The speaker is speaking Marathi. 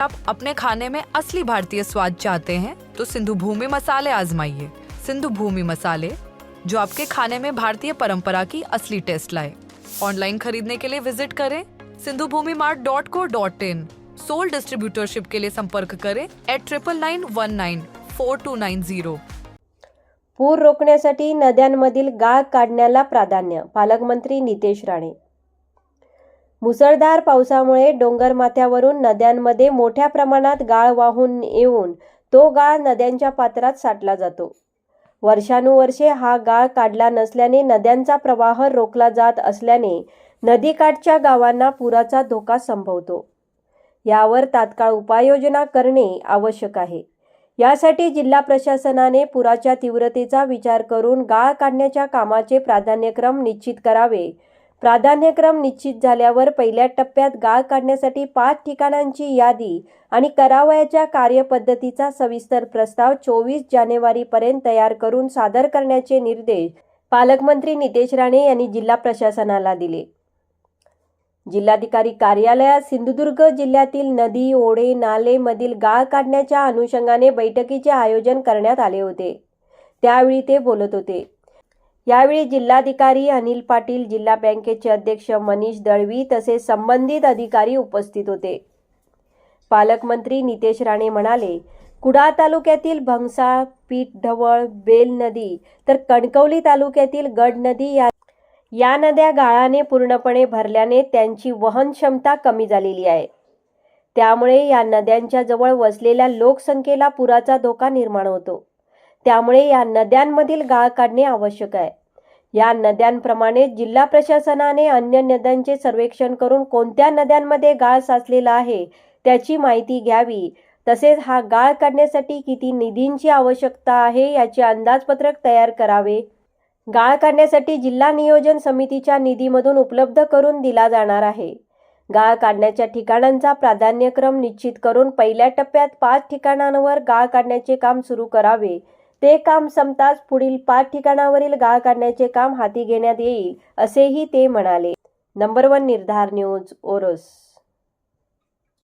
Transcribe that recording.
आप अपने खाने में असली भारतीय स्वाद चाहते हैं तो सिंधु भूमि मसाले आजमाइए। सिंधु भूमि मसाले, जो आपके खाने में भारतीय परंपरा की असली टेस्ट लाए। ऑनलाइन खरीदने के लिए विज़िट करें Sindhu Bhumi mart dot co dot in. Sole distributorship के लिए संपर्क करें at triple nine one nine four two nine zero पूर रोखण्यासाठी नद्यांमधील गाळ काढण्याला प्राधान्य, पालकमंत्री नितेश राणे। मुसळधार पावसामुळे डोंगरमाथ्यावरून नद्यांमध्ये मोठ्या प्रमाणात गाळ वाहून येऊन तो गाळ नद्यांच्या पात्रात साठला जातो. वर्षानुवर्षे हा गाळ काढला नसल्याने नद्यांचा प्रवाह रोखला जात असल्याने नदीकाठच्या गावांना पुराचा धोका संभवतो. यावर तात्काळ उपाययोजना करणे आवश्यक आहे. यासाठी जिल्हा प्रशासनाने पुराच्या तीव्रतेचा विचार करून गाळ काढण्याच्या कामाचे प्राधान्यक्रम निश्चित करावे प्राधान्यक्रम निश्चित झाल्यावर पहिल्या टप्प्यात गाळ काढण्यासाठी पाच ठिकाणांची यादी आणि करावयाच्या कार्यपद्धतीचा सविस्तर प्रस्ताव चोवीस जानेवारीपर्यंत तयार करून सादर करण्याचे निर्देश पालकमंत्री नितेश राणे यांनी जिल्हा प्रशासनाला दिले. जिल्हाधिकारी कार्यालयात सिंधुदुर्ग जिल्ह्यातील नदी ओढे नाले मधील गाळ काढण्याच्या अनुषंगाने बैठकीचे आयोजन करण्यात आले होते. त्यावेळी ते बोलत होते. यावेळी जिल्हाधिकारी अनिल पाटील जिल्हा बँकेचे अध्यक्ष मनीष दळवी तसेच संबंधित अधिकारी उपस्थित होते. पालकमंत्री नितेश राणे म्हणाले कुडाळ तालुक्यातील भंगसाळ पीठढवळ बेल नदी तर कणकवली तालुक्यातील गड नदी या या नद्या गाळाने पूर्णपणे भरल्याने त्यांची वहन क्षमता कमी झालेली आहे. त्यामुळे या नद्यांच्या जवळ वसलेल्या लोकसंख्येला पुराचा धोका निर्माण होतो. त्यामुळे या नद्यांमधील गाळ काढणे आवश्यक आहे. या नद्यांप्रमाणे जिल्हा प्रशासनाने अन्य नद्यांचे सर्वेक्षण करून कोणत्या नद्यांमध्ये गाळ साचलेला आहे त्याची माहिती घ्यावी. तसेच हा गाळ काढण्यासाठी किती निधींची आवश्यकता आहे याचे अंदाजपत्रक तयार करावे. गाळ काढण्यासाठी जिल्हा नियोजन समितीच्या निधीमधून उपलब्ध करून दिला जाणार आहे. गाळ काढण्याच्या ठिकाणांचा प्राधान्यक्रम निश्चित करून पहिल्या टप्प्यात पाच ठिकाणांवर गाळ काढण्याचे काम सुरू करावे. ते काम संपताच पुढील पाच ठिकाणावरील गाळ काढण्याचे काम हाती घेण्यात येईल असेही ते म्हणाले. नंबर वन निर्धार न्यूज ओरस.